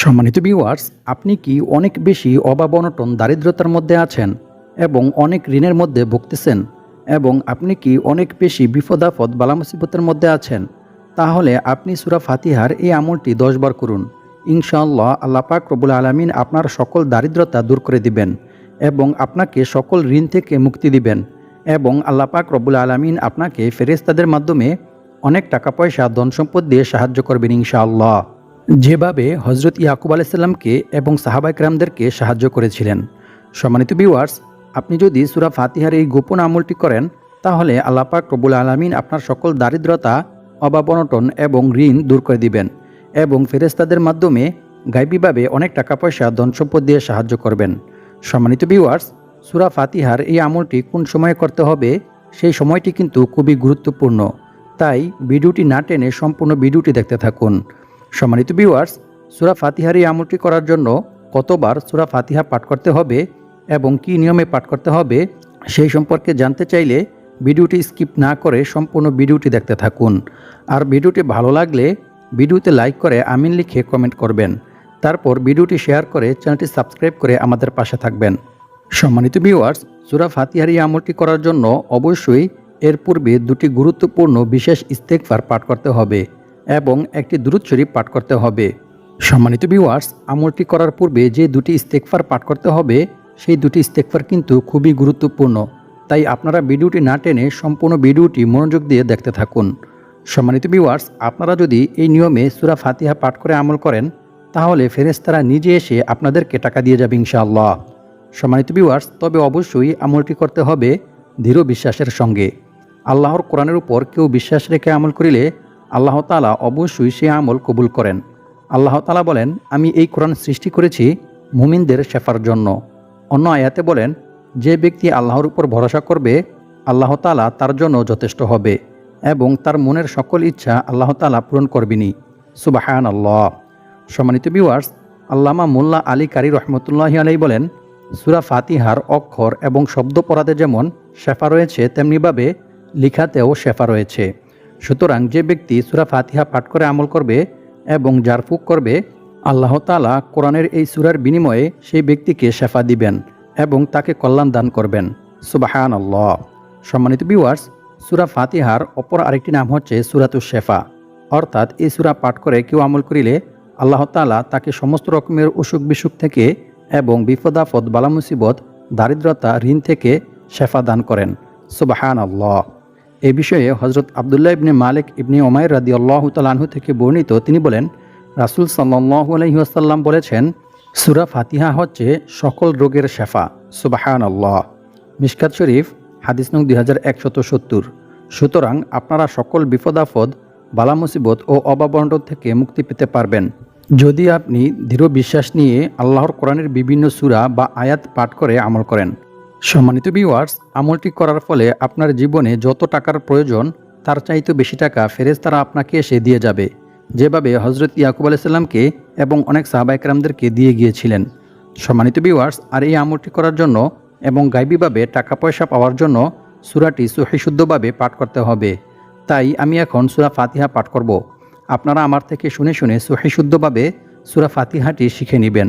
সম্মানিত ভিউয়ার্স আপনি কি অনেক বেশি অভাব অনটন দারিদ্রতার মধ্যে আছেন এবং অনেক ঋণের মধ্যে ভুগতেছেন এবং আপনি কি অনেক বেশি বিপদাফদ বালা মুসিবতের মধ্যে আছেন? তাহলে আপনি সুরা ফাতিহার এই আমলটি দশবার করুন। ইনশাআল্লাহ আল্লাপাক রবুল আলমিন আপনার সকল দারিদ্রতা দূর করে দিবেন এবং আপনাকে সকল ঋণ থেকে মুক্তি দিবেন এবং আল্লাপাক রবুল আলমিন আপনাকে ফেরেস্তাদের মাধ্যমে অনেক টাকা পয়সা ধন সম্পদ দিয়ে সাহায্য করবেন ইনশাআল্লাহ। যেভাবে হজরত ইয়াকুব আলাইসাল্লামকে এবং সাহাবাইকরামদেরকে সাহায্য করেছিলেন। সম্মানিত বিওয়ার্স আপনি যদি সুরা ফাতিহার এই গোপন আমলটি করেন, তাহলে আল্লাপাক রবুল আলমিন আপনার সকল দারিদ্রতা, অভাব অনটন এবং ঋণ দূর করে দিবেন এবং ফেরেস্তাদের মাধ্যমে গাইবীভাবে অনেক টাকা পয়সা ধন সম্পদ দিয়ে সাহায্য করবেন। সম্মানিত বিওয়ার্স সুরা ফাতিহার এই আমলটি কোন সময়ে করতে হবে, সেই সময়টি কিন্তু খুবই গুরুত্বপূর্ণ। তাই ভিডিওটি না টেনে সম্পূর্ণ ভিডিওটি দেখতে থাকুন। সম্মানিত ভিউয়ার্স সুরা ফাতিহার আমলটি করার জন্য কতবার সুরা ফাতিহা পাঠ করতে হবে এবং কি নিয়মে পাঠ করতে হবে সেই সম্পর্কে জানতে চাইলে ভিডিওটি স্কিপ না করে সম্পূর্ণ ভিডিওটি দেখতে থাকুন। আর ভিডিওটি ভালো লাগলে ভিডিওতে লাইক করে আমিন লিখে কমেন্ট করবেন। তারপর ভিডিওটি শেয়ার করে চ্যানেলটি সাবস্ক্রাইব করে আমাদের পাশে থাকবেন। সম্মানিত ভিউয়ার্স সুরা ফাতিহারি আমলটি করার জন্য অবশ্যই এর পূর্বে দুটি গুরুত্বপূর্ণ বিশেষ ইস্তেকফার পাঠ করতে হবে। এবং একটি দুরুদ শরীফ পাঠ করতে হবে। সম্মানিত ভিউয়ার্স আমলটি করার পূর্বে যে দুটি ইস্তেকফার পাঠ করতে হবে, সেই দুটি ইস্তেকফার কিন্তু খুবই গুরুত্বপূর্ণ। তাই আপনারা ভিডিওটি না টেনে সম্পূর্ণ ভিডিওটি মনোযোগ দিয়ে দেখতে থাকুন। সম্মানিত ভিউয়ার্স আপনারা যদি এই নিয়মে সুরা ফাতিহা পাঠ করে আমল করেন, তাহলে ফেরেস্তারা নিজে এসে আপনাদেরকে টাকা দিয়ে যাবে ইনশাআল্লাহ। সম্মানিত ভিউয়ার্স তবে অবশ্যই আমলটি করতে হবে দৃঢ় বিশ্বাসের সঙ্গে। আল্লাহর কোরআনের উপর কেউ বিশ্বাস রেখে আমল করিলে আল্লাহ তালা অবশ্যই সে আমল কবুল করেন। আল্লাহ তালা বলেন, আমি এই কোরআন সৃষ্টি করেছি মুমিনদের শেফার জন্য। অন্য আয়াতে বলেন, যে ব্যক্তি আল্লাহর উপর ভরসা করবে, আল্লাহ তালা তার জন্য যথেষ্ট হবে এবং তার মনের সকল ইচ্ছা আল্লাহ তালা পূরণ করবিনি সুবাহান আল্লাহ সম্মানিত ভিউয়ার্স আল্লামা মোল্লা আলী কারি রহমতুল্লাহ আলাই বলেন, সুরা ফাতিহার অক্ষর এবং শব্দ পড়াতে যেমন শেফা রয়েছে, তেমনিভাবে লিখাতেও শেফা রয়েছে। সুতরাং যে ব্যক্তি সুরা ফাতিহা পাঠ করে আমল করবে এবং জারফুক করবে, আল্লাহ তালা কোরআনের এই সুরার বিনিময়ে সেই ব্যক্তিকে শেফা দিবেন এবং তাকে কল্যাণ দান করবেন। সুবাহান আল্লাহ সম্মানিত ভিউয়ার্স সুরা ফাতিহার অপর আরেকটি নাম হচ্ছে সুরাতুস শেফা। অর্থাৎ এই সুরা পাঠ করে কেউ আমল করিলে আল্লাহ তালা তাকে সমস্ত রকমের অসুখ বিসুখ থেকে এবং বিপদাফদ বালা মুসিবত দারিদ্রতা, ঋণ থেকে শেফা দান করেন। সুবাহান আল্লাহ এ বিষয়ে হজরত আবদুল্লাহ ইবনে মালিক ইবনে ওমায় রাদি আল্লাহ তালাহু থেকে বর্ণিত তিনি বলেন, রাসুল সাল্লাহু আলহিহাসাল্লাম বলেছেন, সুরা ফাতিহা হচ্ছে সকল রোগের শেফা। সুবাহান আল্লাহ মিশকাত শরীফ, হাদিস নং দুই হাজার একশত সত্তর। সুতরাং আপনারা সকল বিপদাফদ বালা মুসিবত ও অবাবন্টন থেকে মুক্তি পেতে পারবেন। যদি আপনি দৃঢ় বিশ্বাস নিয়ে আল্লাহর কোরআনের বিভিন্ন সুরা বা আয়াত পাঠ করে আমল করেন সম্মানিত ভিউয়ার্স আমলটি করার ফলে আপনার জীবনে যত টাকার প্রয়োজন, তার চাইতে বেশি টাকা ফেরেস্তারা আপনাকে এসে দিয়ে যাবে। যেভাবে হজরত ইয়াকুব আলাইসাল্লামকে এবং অনেক সাহাবাইকরামদেরকে দিয়ে গিয়েছিলেন। সম্মানিত ভিউয়ার্স আর এই আমলটি করার জন্য এবং গাইবীভাবে টাকা পয়সা পাওয়ার জন্য সুরাটি সহিশুদ্ধভাবে পাঠ করতে হবে। তাই আমি এখন সুরা ফাতিহা পাঠ করব। আপনারা আমার থেকে শুনে শুনে সহিশুদ্ধভাবে সুরা ফাতিহাটি শিখে নেবেন।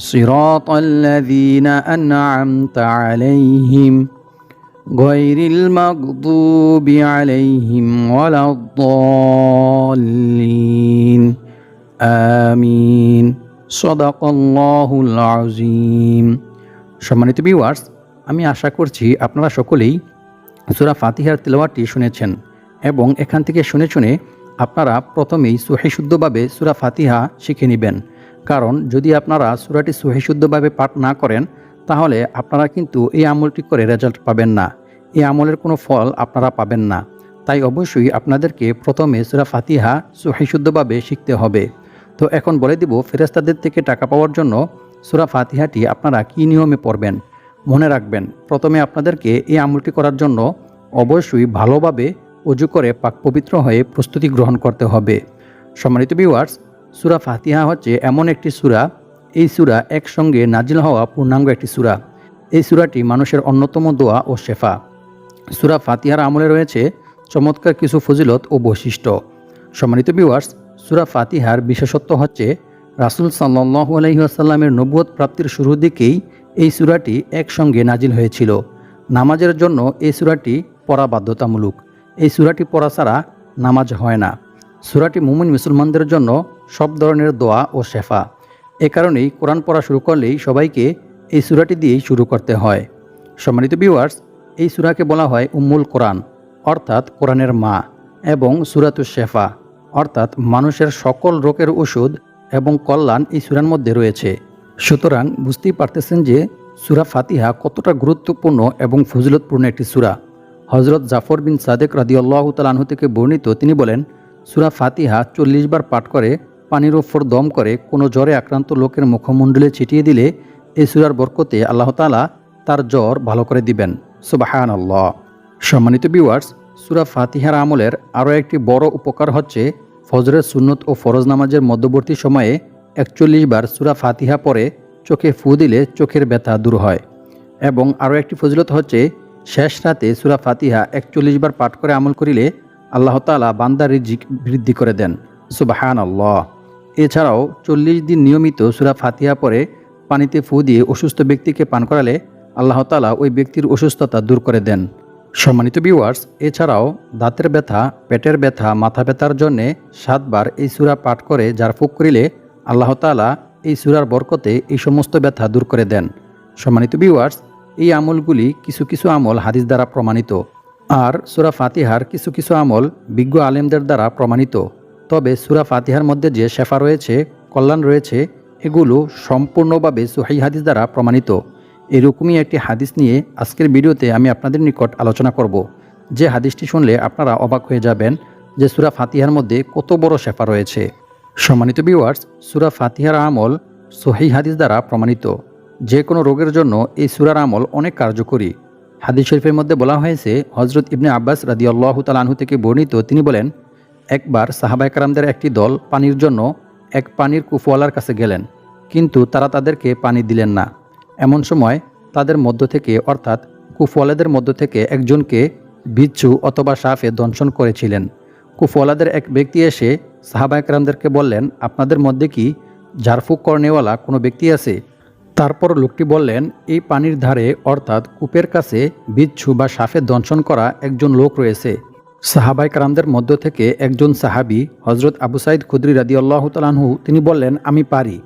صراط الذين أنعمت عليهم غير المغضوب عليهم ولا الضالين آمين صدق الله العظيم সম্মানিত ভিউয়ার্স আমি আশা করছি আপনারা সকলেই সুরা ফাতিহার তেলাওয়াতটি শুনেছেন এবং এখান থেকে শুনে শুনে আপনারা প্রথমেই সুহিশুদ্ধভাবে সুরা ফাতিহা শিখে নেবেন কারণ যদি আপনারা সুরাটি সুহিশুদ্ধভাবে পাঠ না করেন, তাহলে আপনারা কিন্তু এই আমলটি করে রেজাল্ট পাবেন না। এই আমলের কোনো ফল আপনারা পাবেন না। তাই অবশ্যই আপনাদেরকে প্রথমে সুরা ফাতিহা সুহিশুদ্ধভাবে শিখতে হবে। তো এখন বলে দিব ফেরেস্তাদের থেকে টাকা পাওয়ার জন্য সুরা ফাতিহাটি আপনারা কী নিয়মে পড়বেন? মনে রাখবেন, প্রথমে আপনাদেরকে এই আমলটি করার জন্য অবশ্যই ভালোভাবে অজু করে পাক পবিত্র হয়ে প্রস্তুতি গ্রহণ করতে হবে। সম্মানিত ভিউয়ার্স সুরা ফাতিহা হচ্ছে এমন একটি সুরা। এই সুরা একসঙ্গে নাজিল হওয়া পূর্ণাঙ্গ একটি সুরা। এই সুরাটি মানুষের অন্যতম দোয়া ও শেফা। সুরা ফাতিহার আমলে রয়েছে চমৎকার কিছু ফজিলত ও বৈশিষ্ট্য। সম্মানিত ভিউয়ার্স সুরা ফাতিহার বিশেষত্ব হচ্ছে রাসুল সাল্লু আলহিহাসাল্লামের নবুয়ত প্রাপ্তির শুরুর দিকেই এই সুরাটি একসঙ্গে নাজিল হয়েছিল। নামাজের জন্য এই সুরাটি পড়া বাধ্যতামূলক। এই সুরাটি পড়া ছাড়া নামাজ হয় না। সুরাটি মুমিন মুসলমানদের জন্য সব ধরনের দোয়া ও শেফা। এ কারণেই কোরআন পড়া শুরু করলেই সবাইকে এই সুরাটি দিয়েই শুরু করতে হয়। সম্মানিত ভিউয়ার্স এই সুরাকে বলা হয় উম্মুল কোরআন, অর্থাৎ কোরআনের মা এবং সুরাতুস শেফা, অর্থাৎ মানুষের সকল রোগের ওষুধ এবং কল্যাণ এই সুরার মধ্যে রয়েছে। সুতরাং বুঝতেই পারতেছেন যে সুরা ফাতিহা কতটা গুরুত্বপূর্ণ এবং ফজিলতপূর্ণ একটি সুরা। হজরত জাফর বিন সাদেক রাদিউল্লাহ তালাহু থেকে বর্ণিত তিনি বলেন সুরা ফাতিহা চল্লিশ বার পাঠ করে, পানির ওপর দম করে, কোনো জ্বরে আক্রান্ত লোকের মুখমণ্ডলে ছিটিয়ে দিলে, এই সুরার বরকতে আল্লাহ তালা তার জ্বর ভালো করে দিবেন। সুবাহান আল্লাহ সম্মানিত ভিউয়ার্স সুরা ফাতিহার আমলের আরও একটি বড় উপকার হচ্ছে ফজরের সুন্নত ও ফরজ নামাজের মধ্যবর্তী সময়ে একচল্লিশ বার সুরা ফাতিহা পরে চোখে ফু দিলে চোখের ব্যথা দূর হয়। এবং আরও একটি ফজিলত হচ্ছে, শেষ রাতে সুরা ফাতিহা একচল্লিশ বার পাঠ করে আমল করিলে আল্লাহ তালা বান্দার রিজিক বৃদ্ধি করে দেন। সুবাহান আল্লাহ এছাড়াও চল্লিশ দিন নিয়মিত সুরা ফাতিহা পরে পানিতে ফু দিয়ে অসুস্থ ব্যক্তিকে পান করালে আল্লাহ তালা ওই ব্যক্তির অসুস্থতা দূর করে দেন। সম্মানিত ভিউয়ার্স এছাড়াও দাঁতের ব্যথা, পেটের ব্যথা, মাথা ব্যথার জন্যে সাতবার এই সুরা পাঠ করে যার ফুক করিলে আল্লাহ তালা এই সুরার বরকতে এই সমস্ত ব্যথা দূর করে দেন। সম্মানিত ভিউয়ার্স এই আমলগুলি কিছু কিছু আমল হাদিস দ্বারা প্রমাণিত। আর সুরা ফাতিহার কিছু কিছু আমল বিজ্ঞ আলেমদের দ্বারা প্রমাণিত। তবে সুরা ফাতিহার মধ্যে যে শেফা রয়েছে, কল্যাণ রয়েছে, এগুলো সম্পূর্ণভাবে সুহাই হাদিস দ্বারা প্রমাণিত। এরকমই একটি হাদিস নিয়ে আজকের ভিডিওতে আমি আপনাদের নিকট আলোচনা করব। যে হাদিসটি শুনলে আপনারা অবাক হয়ে যাবেন যে সুরা ফাতিহার মধ্যে কত বড় শেফা রয়েছে। সম্মানিত ভিউয়ার্স, সুরা ফাতিহার আমল সহি হাদিস দ্বারা প্রমাণিত। যে কোনো রোগের জন্য এই সুরার আমল অনেক কার্যকরী। হাদিস শরীফের মধ্যে বলা হয়েছে হজরত ইবনে আব্বাস রাদি আল্লাহ তালাহু থেকে বর্ণিত, তিনি বলেন, একবার সাহাবাইকারামদের একটি দল পানির জন্য এক পানির কুফওয়ালার কাছে গেলেন, কিন্তু তারা তাদেরকে পানি দিলেন না। এমন সময় তাদের মধ্য থেকে, অর্থাৎ কুফওয়ালাদের মধ্য থেকে একজনকে বিচ্ছু অথবা সাফে দংশন করেছিলেন। কুফওয়ালাদের এক ব্যক্তি এসে সাহাবাইকরামদেরকে বললেন, আপনাদের মধ্যে কি ঝাড়ফুঁক করনেওয়ালা কোনো ব্যক্তি আছে? তারপর লোকটি বললেন, এই পানির ধারে, অর্থাৎ কূপের কাছে, বিচ্ছু বা সাফে দংশন করা একজন লোক রয়েছে। সাহাবাই কারামদের মধ্য থেকে একজন সাহাবি হজরত আবু সাইদ খুদ্রি রাদি আল্লাহ তালাহু তিনি বললেন, আমি পারি।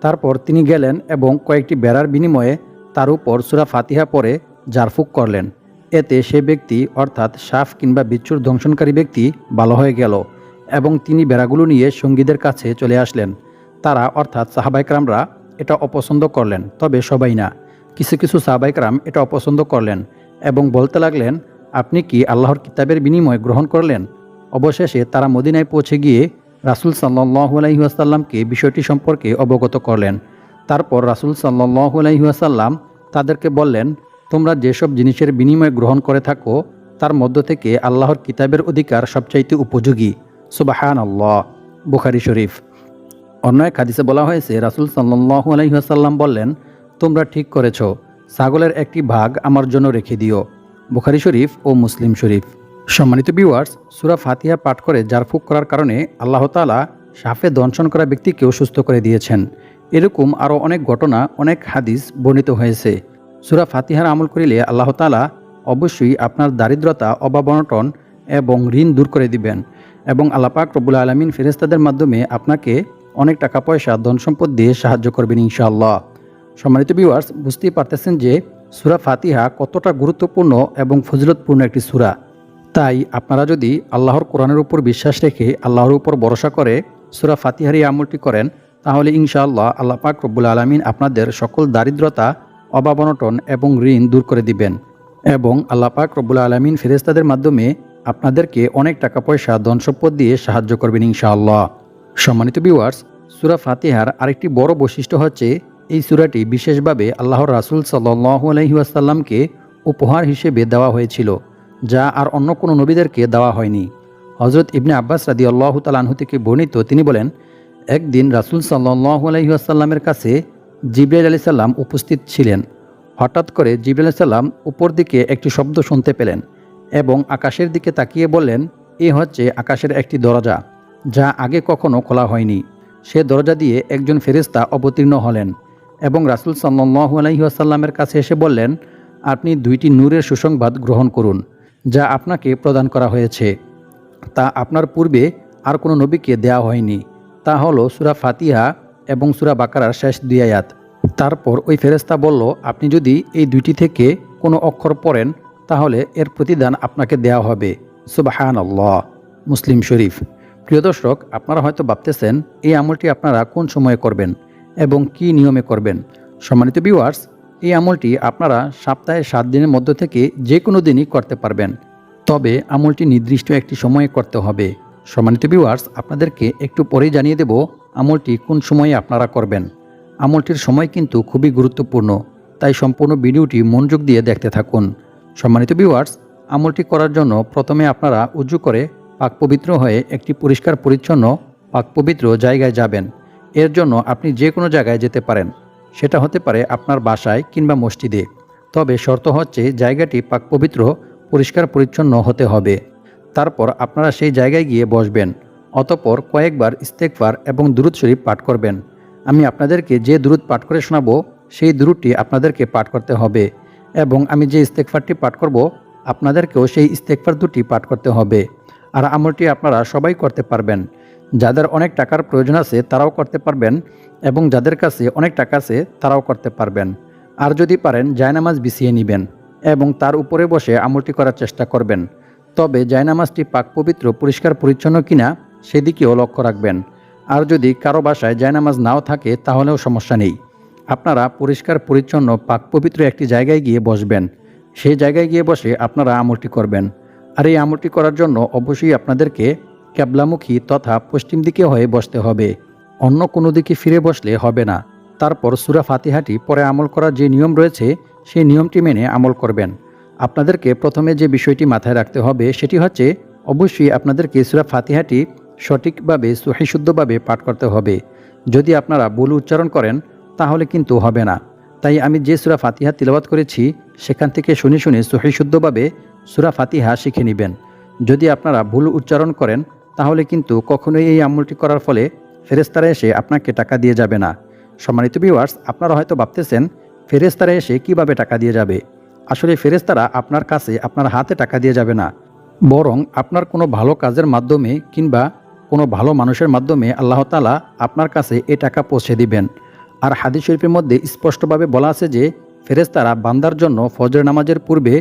তারপর তিনি গেলেন এবং কয়েকটি বেড়ার বিনিময়ে তার উপর সুরা ফাতিহা পরে জারফুক করলেন। এতে সে ব্যক্তি, অর্থাৎ সাফ কিংবা বিচ্ছুর ধ্বংসনকারী ব্যক্তি, ভালো হয়ে গেল এবং তিনি বেড়াগুলো নিয়ে সঙ্গীদের কাছে চলে আসলেন। তারা, অর্থাৎ সাহাবাইকরামরা এটা অপছন্দ করলেন, তবে সবাই না। কিছু কিছু সাহাবাইকরাম এটা অপছন্দ করলেন এবং বলতে লাগলেন, আপনি কি আল্লাহর কিতাবের বিনিময় গ্রহণ করলেন? অবশেষে তারা মদিনায় পৌঁছে গিয়ে রাসুল সাল্লাহু আলহিহাসাল্লামকে বিষয়টি সম্পর্কে অবগত করলেন। তারপর রাসুল সাল্লাহু আলহিহাসাল্লাম তাদেরকে বললেন, তোমরা যেসব জিনিসের বিনিময় গ্রহণ করে থাকো, তার মধ্য থেকে আল্লাহর কিতাবের অধিকার সবচাইতে উপযোগী। সুবাহান আল্লাহ বুখারি শরীফ। অন্য এক হাদিসে বলা হয়েছে, রাসুল সাল্লাহু আলহিহাসাল্লাম বললেন, তোমরা ঠিক করেছ, ছাগলের একটি ভাগ আমার জন্য রেখে দিও। বুখারি শরীফ ও মুসলিম শরীফ। সম্মানিত ভিউয়ার্স, সুরা ফাতিহা পাঠ করে জারফুক করার কারণে আল্লাহ তালা সাফে দংশন করা ব্যক্তিকেও সুস্থ করে দিয়েছেন। এরকম আরও অনেক ঘটনা, অনেক হাদিস বর্ণিত হয়েছে। সুরা ফাতিহার আমল করিলে আল্লাহ তালা অবশ্যই আপনার দারিদ্রতা, অভাবনটন এবং ঋণ দূর করে দিবেন এবং আল্লাপাক রবুল আলমিন ফেরেস্তাদের মাধ্যমে আপনাকে অনেক টাকা, পয়সা, ধন সম্পদ দিয়ে সাহায্য করবেন ইনশাআল্লাহ। সম্মানিত ভিউয়ার্স বুঝতেই পারতেছেন যে সুরা ফাতিহা কতটা গুরুত্বপূর্ণ এবং ফজিলতপূর্ণ একটি সুরা। তাই আপনারা যদি আল্লাহর কোরআনের উপর বিশ্বাস রেখে আল্লাহর উপর ভরসা করে সুরা ফাতিহার আমলটি করেন, তাহলে ইনশাআল্লাহ আল্লাহ পাক রব্বুল আলমিন আপনাদের সকল দারিদ্রতা অভাবনটন এবং ঋণ দূর করে দিবেন। এবং আল্লাহ পাক রব্বুল আলমিন ফেরেস্তাদের মাধ্যমে আপনাদেরকে অনেক টাকা, পয়সা, ধন সম্পদ দিয়ে সাহায্য করবেন ইনশাআল্লাহ। সম্মানিত বিওয়ার্স সুরা ফাতিহার আরেকটি বড় বৈশিষ্ট্য হচ্ছে এই সুরাটি বিশেষভাবে আল্লাহর রাসুল সাল্লাহ আলহিউসাল্লামকে উপহার হিসেবে দেওয়া হয়েছিল, যা আর অন্য কোনো নবীদেরকে দেওয়া হয়নি। হজরত ইবনে আব্বাস রাদি আল্লাহ তালাহু থেকে বর্ণিত তিনি বলেন, একদিন রাসুল সাল্লাহ আলহিউসাল্লামের কাছে জিব্রাইল আলি সাল্লাম উপস্থিত ছিলেন। হঠাৎ করে জিব্রাইল আলি সাল্লাম উপর দিকে একটি শব্দ শুনতে পেলেন এবং আকাশের দিকে তাকিয়ে বললেন, এ হচ্ছে আকাশের একটি দরজা। যা আগে কখনো খোলা হয়নি। সে দরজা দিয়ে একজন ফেরিস্তা অবতীর্ণ হলেন এবং রাসুল সাল্লু আলহিহাসাল্লামের কাছে এসে বললেন, আপনি দুইটি নূরের সুসংবাদ গ্রহণ করুন, যা আপনাকে প্রদান করা হয়েছে। তা আপনার পূর্বে আর কোনো নবীকে দেয়া হয়নি। তা হলো সুরা ফাতিহা এবং সুরা বাকারার শেষ দুই আয়াত। তারপর ওই ফেরেস্তা বলল, আপনি যদি এই দুইটি থেকে কোনো অক্ষর পড়েন, তাহলে এর প্রতিদান আপনাকে দেওয়া হবে। সুবাহান আল্লাহ মুসলিম শরীফ। প্রিয় দর্শক, আপনারা হয়তো ভাবতেছেন, এই আমলটি আপনারা কোন সময়ে করবেন এবং কি নিয়মে করবেন? সম্মানিত ভিউয়ার্স এই আমলটি আপনারা সপ্তাহে সাত দিনের মধ্য থেকে যে কোনো দিনই করতে পারবেন। তবে আমলটি নির্দিষ্ট একটি সময়ে করতে হবে। সম্মানিত ভিউয়ার্স আপনাদেরকে একটু পরেই জানিয়ে দেব আমলটি কোন সময়ে আপনারা করবেন। আমলটির সময় কিন্তু খুবই গুরুত্বপূর্ণ, তাই সম্পূর্ণ ভিডিওটি মনোযোগ দিয়ে দেখতে থাকুন। সম্মানিত ভিউয়ার্স আমলটি করার জন্য প্রথমে আপনারা উজু করে পাক পবিত্র হয়ে একটি পরিষ্কার পরিচ্ছন্ন পাক পবিত্র জায়গায় যাবেন। এর জন্য আপনি যে কোনো জায়গায় যেতে পারেন। সেটা হতে পারে আপনার বাসায় কিংবা মসজিদে। তবে শর্ত হচ্ছে জায়গাটি পাক পবিত্র পরিষ্কার পরিচ্ছন্ন হতে হবে। তারপর আপনারা সেই জায়গায় গিয়ে বসবেন। অতপর কয়েকবার ইস্তেকবার এবং দুরুদ শরীফ পাঠ করবেন। আমি আপনাদেরকে যে দুরুদ পাঠ করে শোনাবো, সেই দুরুদটি আপনাদেরকে পাঠ করতে হবে। এবং আমি যে ইস্তেকফারটি পাঠ করব, আপনাদেরকেও সেই ইস্তেকফার দুটি পাঠ করতে হবে। আর আমলটি আপনারা সবাই করতে পারবেন। যাদের অনেক টাকার প্রয়োজন আছে, তারাও করতে পারবেন এবং যাদের কাছে অনেক টাকা আছে, তারাও করতে পারবেন। আর যদি পারেন, জায়নামাজ বিছিয়ে নেবেন এবং তার উপরে বসে আমলটি করার চেষ্টা করবেন। তবে জায়নামাজটি পাক পবিত্র, পরিষ্কার, পরিচ্ছন্ন কিনা, সেদিকেও লক্ষ্য রাখবেন। আর যদি কারও বাসায় জায়নামাজ নাও থাকে, তাহলেও সমস্যা নেই। আপনারা পরিষ্কার, পরিচ্ছন্ন, পাক পবিত্র একটি জায়গায় গিয়ে বসবেন। সেই জায়গায় গিয়ে বসে আপনারা আমলটি করবেন। আর এই আমলটি করার জন্য অবশ্যই আপনাদেরকে ক্যাবলামুখী তথা পশ্চিম দিকে হয়ে বসতে হবে। অন্য কোনো দিকে ফিরে বসলে হবে না। তারপর সুরা ফাতিহাটি পরে আমল করার যে নিয়ম রয়েছে, সেই নিয়মটি মেনে আমল করবেন। আপনাদেরকে প্রথমে যে বিষয়টি মাথায় রাখতে হবে, সেটি হচ্ছে অবশ্যই আপনাদেরকে সুরা ফাতিহাটি সঠিকভাবে সহিশুদ্ধভাবে পাঠ করতে হবে। যদি আপনারা ভুল উচ্চারণ করেন, তাহলে কিন্তু হবে না। তাই আমি যে সুরা ফাতিহা তিলবাত করেছি, সেখান থেকে শুনে শুনে সহিশুদ্ধভাবে সুরা ফাতিহা শিখে নেবেন। যদি আপনারা ভুল উচ্চারণ করেন, তাহলে কিন্তু কখনোই এই আমলটি করার ফলে ফেরেস্তারা এসে আপনাকে টাকা দিয়ে যাবে না। সম্মানিত ভিউয়ার্স আপনারা হয়তো ভাবতেছেন ফেরেস্তারা এসে কীভাবে টাকা দিয়ে যাবে? আসলে ফেরেস্তারা আপনার কাছে আপনার হাতে টাকা দিয়ে যাবে না। বরং আপনার কোনো ভালো কাজের মাধ্যমে কিংবা কোনো ভালো মানুষের মাধ্যমে আল্লাহ তালা আপনার কাছে এ টাকা পৌঁছে দিবেন। আর হাদিস শরীফের মধ্যে স্পষ্টভাবে বলা আছে যে ফেরেস্তারা বান্দার জন্য ফজর নামাজের পূর্বে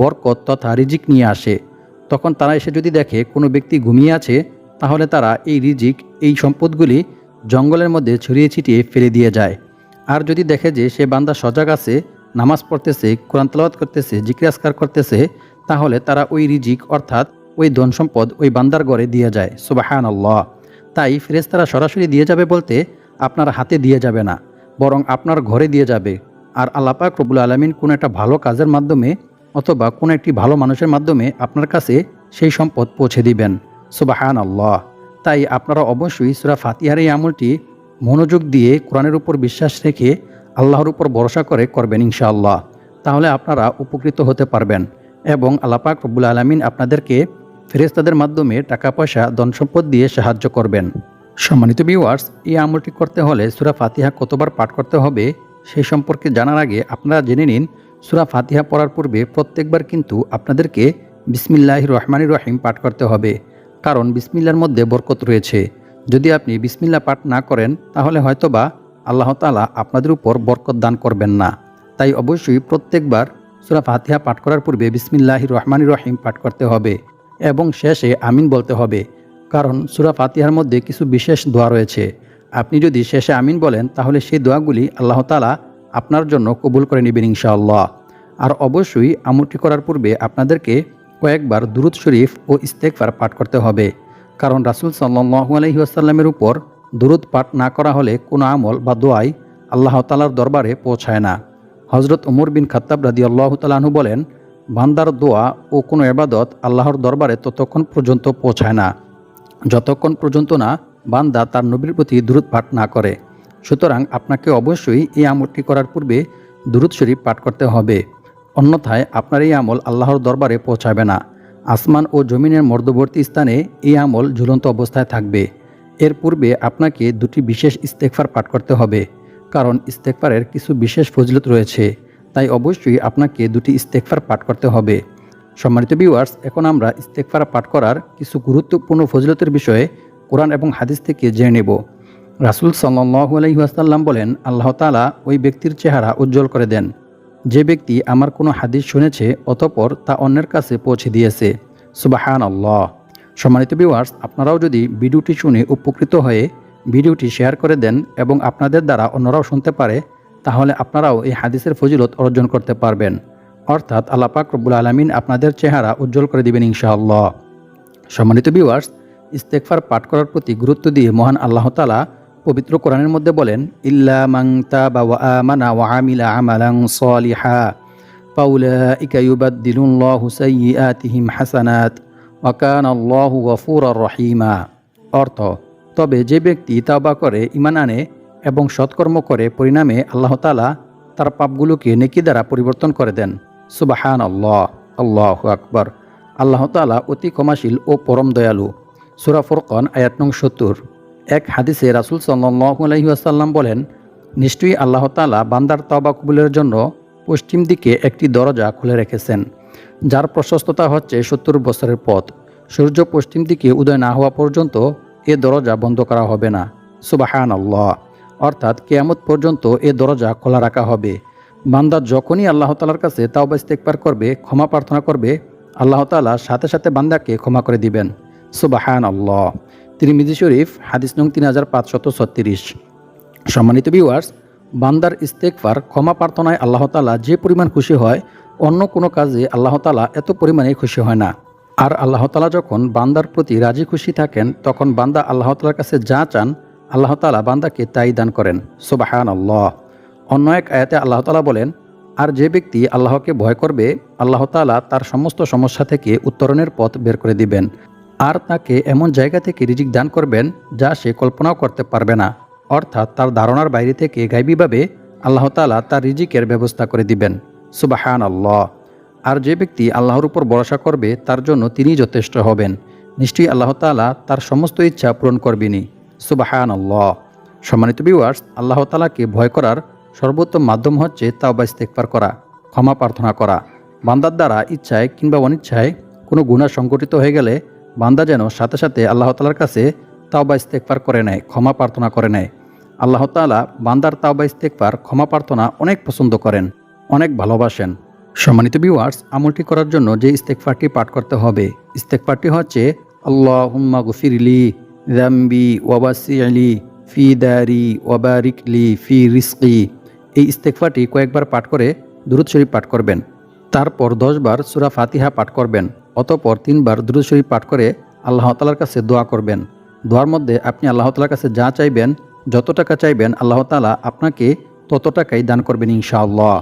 বরকত তথা রিজিক নিয়ে আসে। তখন তারা এসে যদি দেখে কোনো ব্যক্তি ঘুমিয়ে আছে, তাহলে তারা এই রিজিক, এই সম্পদগুলি জঙ্গলের মধ্যে ছড়িয়ে ছিটিয়ে ফেলে দিয়ে যায়। আর যদি দেখে যে সে বান্দা সজাগ আছে, নামাজ পড়তেছে, কোরআন করতেছে জিজ্ঞাসকার করতেছে, তাহলে তারা ওই রিজিক, অর্থাৎ ওই ধন সম্পদ ওই বান্দার ঘরে দিয়ে যায়। সুবাহান আল্লাহ তাই ফেরেস্তারা সরাসরি দিয়ে যাবে বলতে আপনার হাতে দিয়ে যাবে না, বরং আপনার ঘরে দিয়ে যাবে। আর আল্লাপাক রবুল আলমিন কোনো একটা ভালো কাজের মাধ্যমে অথবা কোনো একটি ভালো মানুষের মাধ্যমে আপনার কাছে সেই সম্পদ পৌঁছে দিবেন। সুবাহান আল্লাহ তাই আপনারা অবশ্যই সুরা ফাতিহার এই আমলটি মনোযোগ দিয়ে কোরআনের উপর বিশ্বাস রেখে আল্লাহর উপর ভরসা করে করবেন ইনশাআল্লাহ। তাহলে আপনারা উপকৃত হতে পারবেন এবং আল্লাপাক রব্বুল আলমিন আপনাদেরকে ফেরেস্তাদের মাধ্যমে টাকা পয়সা ধন সম্পদ দিয়ে সাহায্য করবেন। সম্মানিত ভিউয়ার্স এই আমলটি করতে হলে সুরা ফাতিহা কতবার পাঠ করতে হবে সেই সম্পর্কে জানার আগে আপনারা জেনে নিন সুরা ফাতিহা পড়ার পূর্বে প্রত্যেকবার কিন্তু আপনাদেরকে বিসমিল্লাহ রহমানি রহিম পাঠ করতে হবে। কারণ বিসমিল্লার মধ্যে বরকত রয়েছে। যদি আপনি বিসমিল্লা পাঠ না করেন, তাহলে হয়তোবা আল্লাহ তালা আপনাদের উপর বরকত দান করবেন না। তাই অবশ্যই প্রত্যেকবার সুরা ফাতিহা পাঠ করার পূর্বে বিসমিল্লাহ রহমানি রহিম পাঠ করতে হবে এবং শেষে আমিন বলতে হবে। কারণ সুরা ফাতিহার মধ্যে কিছু বিশেষ দোয়া রয়েছে। আপনি যদি শেষে আমিন বলেন, তাহলে সেই দোয়াগুলি আল্লাহ তালা আপনার জন্য কবুল করে নেবেন ইনশাআল্লাহ। আর অবশ্যই আমলটি করার পূর্বে আপনাদেরকে কয়েকবার দুরুদ শরীফ ও ইস্তেকফার পাঠ করতে হবে। কারণ রাসুল সাল্লু আলহিহাসাল্লামের উপর দুরুদ পাঠ না করা হলে কোনো আমল বা দোয়াই আল্লাহ তালার দরবারে পৌঁছায় না। হজরত উমর বিন খাত্তাব রাদি আল্লাহ তালাহু বলেন, বান্দার দোয়া ও কোনো এবাদত আল্লাহর দরবারে ততক্ষণ পর্যন্ত পৌঁছায় না। যতক্ষণ পর্যন্ত না বান্দা তার নবীর প্রতি দূরত পাঠ না করে। সুতরাং আপনাকে অবশ্যই এই আমলটি করার পূর্বে দুরুদ শরীফ পাঠ করতে হবে। অন্যথায় আপনার এই আমল আল্লাহর দরবারে পৌঁছাবে না। আসমান ও জমিনের মধ্যবর্তী স্থানে এই আমল ঝুলন্ত অবস্থায় থাকবে। এর পূর্বে আপনাকে দুটি বিশেষ ইস্তেকফার পাঠ করতে হবে, কারণ ইস্তেকফারের কিছু বিশেষ ফজিলত রয়েছে। তাই অবশ্যই আপনাকে দুটি ইস্তেকফার পাঠ করতে হবে। সম্মানিত ভিউয়ার্স এখন আমরা ইস্তেকফার পাঠ করার কিছু গুরুত্বপূর্ণ ফজিলতের বিষয়ে কোরআন এবং হাদিস থেকে জেনে নেব। রাসুল সাল্লাহ আলহিহাসাল্লাম বলেন, আল্লাহ তালা ওই ব্যক্তির চেহারা উজ্জ্বল করে দেন। যে ব্যক্তি আমার কোনো হাদিস শুনেছে অতপর তা অন্যের কাছে পৌঁছে দিয়েছে। সুবাহান আল্লাহ সম্মানিত ভিউয়ার্স আপনারাও যদি ভিডিওটি শুনে উপকৃত হয়ে ভিডিওটি শেয়ার করে দেন এবং আপনাদের দ্বারা অন্যরাও শুনতে পারে, তাহলে আপনারাও এই হাদিসের ফজিলত অর্জন করতে পারবেন। অর্থাৎ আল্লাহ পাক রব্বুল আলমিন আপনাদের চেহারা উজ্জ্বল করে দিবেন ইনশাআল্লাহ। সম্মানিত ভিউয়ার্স ইস্তেকফার পাঠ করার প্রতি গুরুত্ব দিয়ে মহান আল্লাহ তালা পবিত্র কোরআনের মধ্যে বলেন, ইল্লা মাং তাবা ওয়া আমানা ওয়া আমিলা আমালান সালিহা, ফাউলাইকা ইউবাদদিলুল্লাহু সাইয়্যাতিহিম হাসানাত, ওয়া কানা আল্লাহু গফুরার রহিমা। অর্থ, তবে যে ব্যক্তি তাওবা করে ইমান আনে এবং সৎকর্ম করে পরিণামে আল্লাহ তাআলা তার পাপগুলোকে নেকি দ্বারা পরিবর্তন করে দেন। সুবাহান আল্লাহ আল্লাহ আকবর। আল্লাহ তাআলা অতি ক্ষমাশীল ও পরম দয়ালু। সুরা ফুরকন, আয়াত নং সত্তর। এক হাদিসে রাসুল সাল্লাহু আলহিহাসাল্লাম বলেন, নিশ্চয়ই আল্লাহ তালা বান্দার তবা কবুলের জন্য পশ্চিম দিকে একটি দরজা খুলে রেখেছেন, যার প্রশস্ততা হচ্ছে সত্তর বছরের পথ। সূর্য পশ্চিম দিকে উদয় না হওয়া পর্যন্ত এ দরজা বন্ধ করা হবে না। সুবাহান আল্লাহ অর্থাৎ কেয়ামত পর্যন্ত এ দরজা খোলা রাখা হবে। বান্দা যখনই আল্লাহ তালার কাছে তাওবা ইস্তেকবার করবে, ক্ষমা প্রার্থনা করবে, আল্লাহ তালা সাথে সাথে বান্দাকে ক্ষমা করে দিবেন। সুবাহান আল্লাহ তিরমিজি শরীফ, হাদিস নং তিন হাজার পাঁচশত ছত্রিশ। সম্মানিত ভিউয়ার্স বান্দার ইস্তেকফার ক্ষমা প্রার্থনায় আল্লাহ তালা যে পরিমাণ খুশি হয়, অন্য কোনো কাজে আল্লাহ তালা এত পরিমাণে খুশি হয় না। আর আল্লাহ তালা যখন বান্দার প্রতি রাজি খুশি থাকেন, তখন বান্দা আল্লাহ তালার কাছে যা চান, আল্লাহ তালা বান্দাকে তাই দান করেন। সুবাহান আল্লাহ অন্য এক আয়াতে আল্লাহ তালা বলেন, আর যে ব্যক্তি আল্লাহকে ভয় করবে, আল্লাহ তালা তার সমস্ত সমস্যা থেকে উত্তরণের পথ বের করে দিবেন। আর তাকে এমন জায়গা থেকে রিজিক দান করবেন যা সে কল্পনাও করতে পারবে না। অর্থাৎ তার ধারণার বাইরে থেকে গাইবীভাবে আল্লাহ তালা তার রিজিকের ব্যবস্থা করে দিবেন। সুবাহান আল্লাহ আর যে ব্যক্তি আল্লাহর উপর ভরসা করবে, তার জন্য তিনি যথেষ্ট হবেন। নিশ্চয়ই আল্লাহ তালা তার সমস্ত ইচ্ছা পূরণ করবেনি সুবাহান আল্লাহ সম্মানিত বিওয়ার্স আল্লাহ তালাকে ভয় করার সর্বোত্তম মাধ্যম হচ্ছে তাওবা ইস্তেকবার করা, ক্ষমা প্রার্থনা করা। বান্দার দ্বারা ইচ্ছায় কিংবা অনিচ্ছায় কোনো গুণা সংগঠিত হয়ে গেলে বান্দা যেন সাথে সাথে আল্লাহ তালার কাছে তাওবা ইস্তেকবার করে নেয়, ক্ষমা প্রার্থনা করে নেয়। আল্লাহ তালা বান্দার তাওবা ইস্তেকবার ক্ষমা প্রার্থনা অনেক পছন্দ করেন, অনেক ভালোবাসেন। সম্মানিত ভিউয়ার্স আমলটি করার জন্য যে ইস্তেকফারটি পাঠ করতে হবে ইস্তেকফারটি হচ্ছে আল্লাহ হুম্মা গুফিরলি রাম্বি ওয়াবাসি আলি ফি দারি ওয়াবারিকলি ফি রিস্কি এই ইস্তেকফারটি কয়েকবার পাঠ করে দুরুদ শরীফ পাঠ করবেন। তারপর দশবার সুরা ফাতিহা পাঠ করবেন। অতপর তিনবার দুরুদ শরীফ পাঠ করে আল্লাহ তালার কাছে দোয়া করবেন। দোয়ার মধ্যে আপনি আল্লাহ তালার কাছে যা চাইবেন, যত টাকা চাইবেন, আল্লাহ তালা আপনাকে তত টাকাই দান করবেন ইনশাআল্লাহ।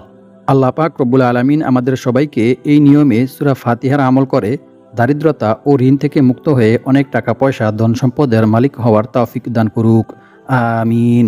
আল্লাহ পাক রব্বুল আলমিন আমাদের সবাইকে এই নিয়মে সুরা ফাতিহার আমল করে দারিদ্রতা ও ঋণ থেকে মুক্ত হয়ে অনেক টাকা পয়সা ধন সম্পদের মালিক হওয়ার তৌফিক দান করুক। আমিন।